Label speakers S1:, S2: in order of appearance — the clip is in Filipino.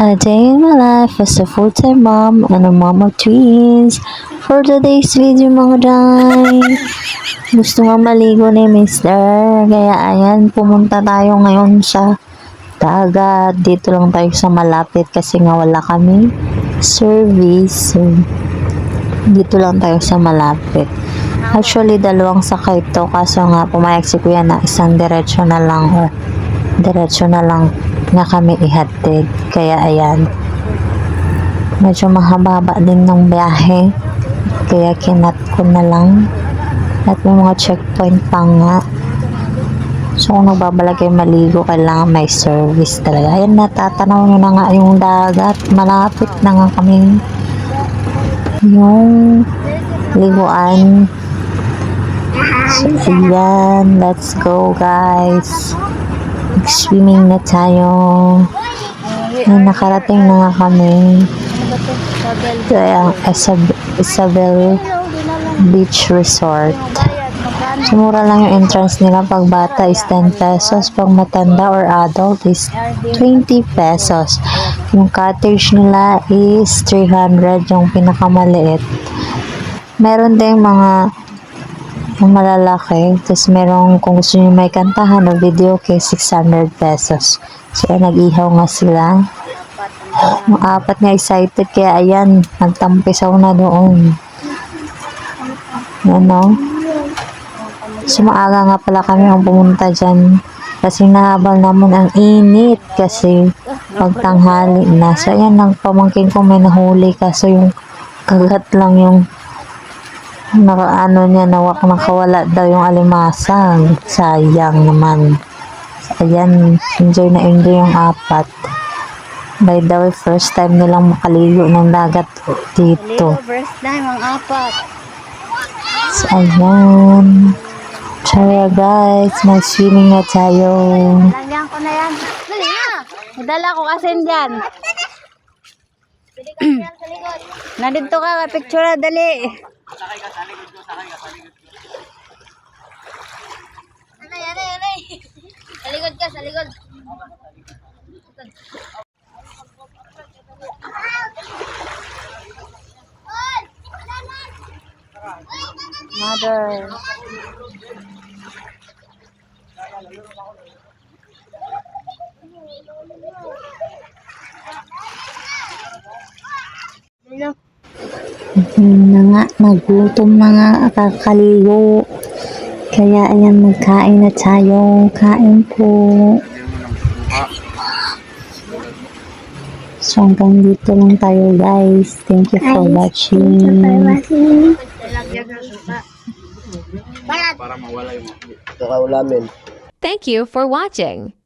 S1: A day in my life as a full-time mom and a mom of twins. For today's video mga day, gusto nga maligo ni Mister. Kaya ayan, pumunta tayo ngayon sa dagat. Dito lang tayo sa malapit kasi nga wala kami service. Dito lang tayo sa malapit. Actually, dalawang sakay to kaso nga pumayag si kuya na isang diretsyo na lang or diretsyo na lang nga kami ihatid. Kaya ayan, medyo mahaba din ng biyahe. Kaya kinat ko na lang. At may mga checkpoint pa nga. So kung nagbabalak kayo maligo, kailangan may service talaga. Ayan, natatanaw nyo na nga yung dagat. Malapit na nga kami yung liguan. So, ayan, let's go guys. Swimming na tayo. Ayan, nakarating na nga kami. Kaya, Isab- Isabel Beach Resort. So, mura lang yung entrance nila. Pag bata is 10 pesos. Pag matanda or adult is 20 pesos. Yung cottage nila is 300. Yung pinakamaliit. Meron din mga yung malalaki. Tapos merong kung gusto nyo may kantahan o video kay 600 pesos. So, ayan, nag-ihaw nga sila. Mga apat nga excited kaya ayan, nagtampisaw na doon. Ano? So, maaga nga pala kami ang pumunta dyan. Kasi nahabal naman ang init kasi pagtanghali na. So, ayan, nagpamangkin ko may nahuli kaso yung kagat lang yung naka ano niya nawak nakawala daw yung alimasag sayang naman ayan enjoy na enjoy yung apat by the way first time nilang makaligo ng dagat dito
S2: first time ang apat.
S1: so, ayan Tara guys, mag-swimming na tayo.
S2: Lagyan ko na yan. Dali na. Nadala ko asin dyan. Nandito ka, picture na dali. Anay, anay, anay. Sa likod ka, sa likod.
S1: Mother. Yun na nga, nagutom na nga, kakaligo. Kaya ayan, magkain na tayo. Kain po. So hanggang dito lang tayo guys. Thank you for watching.
S3: Nakaulamin.
S4: Thank you for watching.